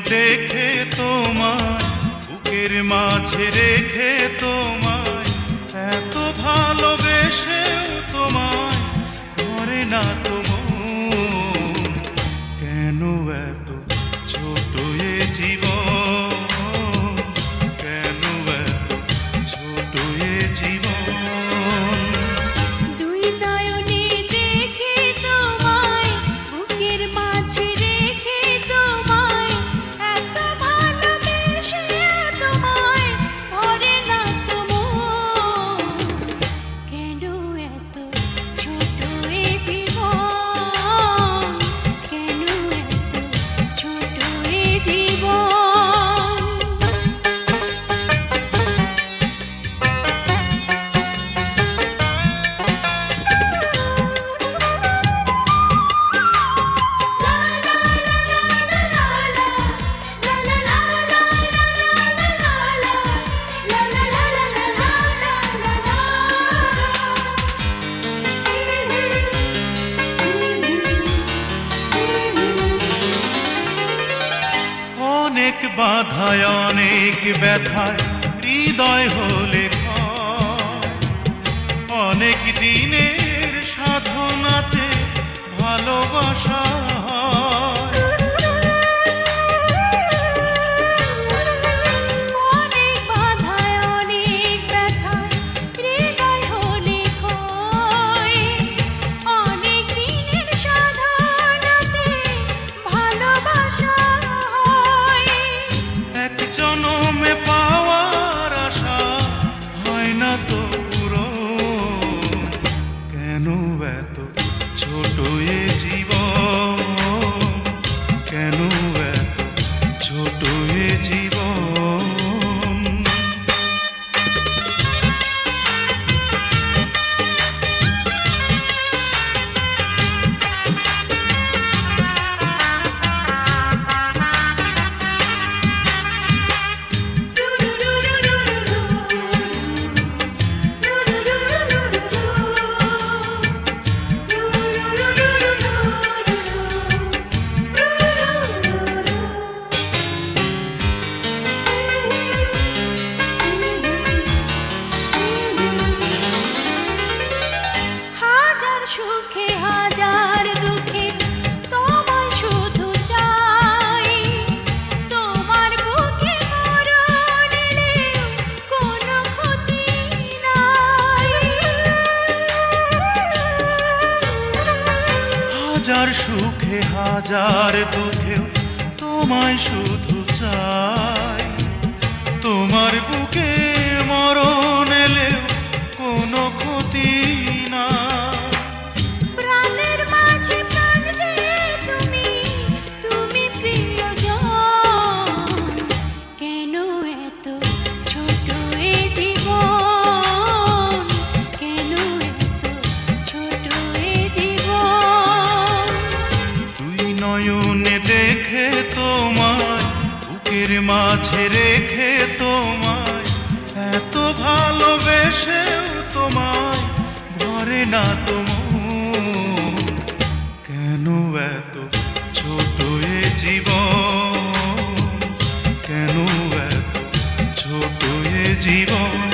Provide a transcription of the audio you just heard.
দেখে তোমায় বুকের মাঝে রেখে তোমায় এত ভালোবেসেও তোমায় ধরে না তোমায়। অনেক বাধায় অনেক ব্যথায় হৃদয় হলে অনেক দিনের সাধনাতে ভালোবাসা হাজার সুখে হাজার দুঃখেও তোমায় শুধু চাই। তোমার বুকে বুকের মাঝে রেখে তোমায়, এত ভালোবেসেও তোমায় ভরে না তোমার কেন এত ছোট এ জীবন? কেন এত ছোট এ জীবন?